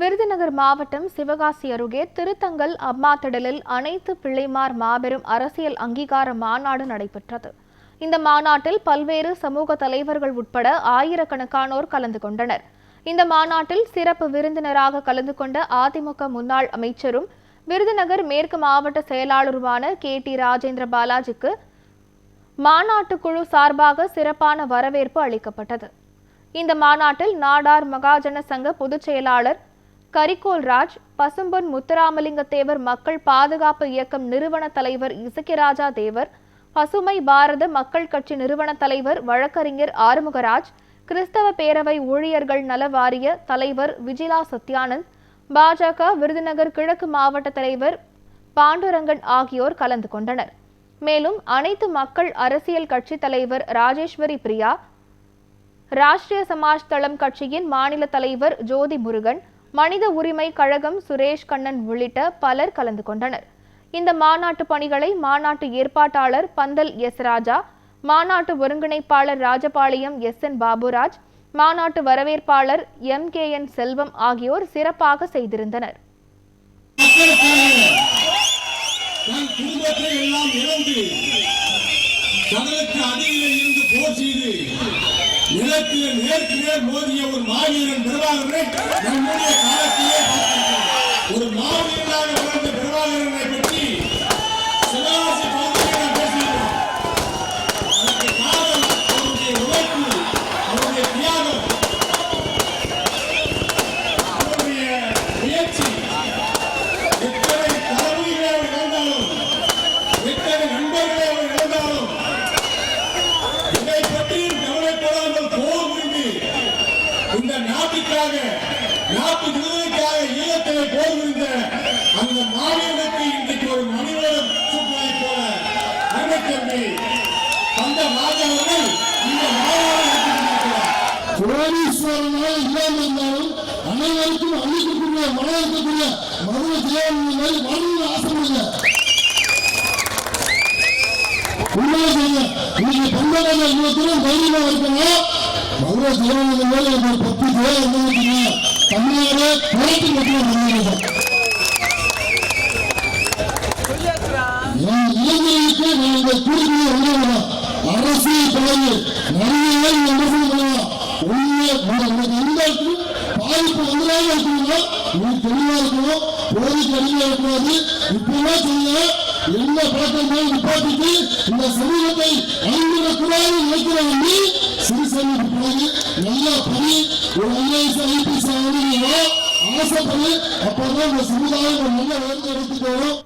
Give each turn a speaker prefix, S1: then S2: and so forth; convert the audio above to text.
S1: விருதுநகர் மாவட்டம் சிவகாசி அருகே திருத்தங்கல் அம்மாத்திடலில் அனைத்து பிள்ளைமார் மாபெரும் அரசியல் அங்கீகார மாநாடு நடைபெற்றது. இந்த மாநாட்டில் பல்வேறு சமூக தலைவர்கள் உட்பட ஆயிரக்கணக்கானோர் கலந்து கொண்டனர். இந்த மாநாட்டில் சிறப்பு விருந்தினராக கலந்து கொண்ட அதிமுக முன்னாள் அமைச்சரும் விருதுநகர் மேற்கு மாவட்ட செயலாளருமான கே. டி. ராஜேந்திர பாலாஜிக்கு மாநாட்டு குழு சார்பாக சிறப்பான வரவேற்பு அளிக்கப்பட்டது. இந்த மாநாட்டில் நாடார் மகாஜன சங்க பொதுச் செயலாளர் கரிகோல் ராஜ் பசும்பொன் முத்துராமலிங்க தேவர் மக்கள் பாதுகாப்பு இயக்கம் நிறுவன தலைவர் இசக்கிராஜா தேவர் பசுமை பாரத மக்கள் கட்சி நிறுவன தலைவர் வழக்கறிஞர் ஆறுமுகராஜ் கிறிஸ்தவ பேரவை ஊழியர்கள் நல வாரிய தலைவர் விஜிலா சத்யானந்த் பாஜக விருதுநகர் கிழக்கு மாவட்ட தலைவர் பாண்டுரங்கன் ஆகியோர் கலந்து கொண்டனர். மேலும் அனைத்து மக்கள் அரசியல் கட்சி தலைவர் ராஜேஸ்வரி பிரியா ராஷ்டிரிய சமாஜ் தளம் கட்சியின் மாநில தலைவர் ஜோதி முருகன் மனித உரிமை கழகம் சுரேஷ் கண்ணன் உள்ளிட்ட பலர் கலந்து கொண்டனர். இந்த மாநாட்டு பணிகளை மாநாட்டு ஏற்பாட்டாளர் பந்தல் எஸ் ராஜா மாநாட்டு ஒருங்கிணைப்பாளர் ராஜபாளையம் எஸ் என் பாபுராஜ் மாநாட்டு வரவேற்பாளர் எம் கே என் செல்வம் ஆகியோர் சிறப்பாக செய்திருந்தனர்.
S2: நான் குடும்பத்தை எல்லாம் இழந்து கடலுக்கு அடியிலே இருந்து போர் செய்து நிலத்திலே நேருக்கு நேர் மோதிய ஒரு மாவீரன் பிரபாகரனை நம்முடைய காலத்தில் கவலைப்படாமல் போர் புரிந்து இந்த நாட்டுக்காக நாட்டு விடுதலைக்காக ஈழத்திலே போர் புரிந்த அந்த மாவீரனுக்கு இன்றைக்கு ஒரு மணிவரம் சூட்டுவதைப் போல. அருமைத்தம்பி அந்த ராஜா அவர்கள் இந்த மாநாடு
S3: இல்லாமல் இருந்தாலும் அனைவருக்கும் அளிக்கக்கூடிய மனம் இருக்கக்கூடிய மதுரை தேவன் மாதிரி வரணும்னு ஆசைப்படுங்க. உண்மையை நீங்க பந்தகால தைரியமா இருக்கணும் மதுரை ஒரு பத்து பேர் இருந்துருக்கீங்க தமிழ்நாடு மட்டும் வந்திருக்கோம் என் இளைஞர்களுக்கு நாங்கள் கூறுகிற உணவுதான் அரசியல் பழகு நிறைய விமர்சனம் பண்ணலாம் உங்களுக்கு எந்த பாதிப்பு வந்துடாம இருக்கணும்னா நீங்க தெளிவா இருக்கணும் போதைக்கு அடிமையா இருக்கக்கூடாது இப்பெல்லாம் சொல்லுங்க என்ன பழக்கம் நிப்பாட்டிட்டு இந்த சமூகத்தை அழிந்துடக்கூடாது நினைக்கிறவங்க நீ சிறுசேமிப்பு பிறகு நல்லா பணி ஒரு ஐஏஎஸ் ஐபிஎஸ் ஆகணும் ஆசைப்படு. அப்பதான் இந்த சமுதாயம் நல்ல உயர்ந்த இடத்துக்கு வரும்.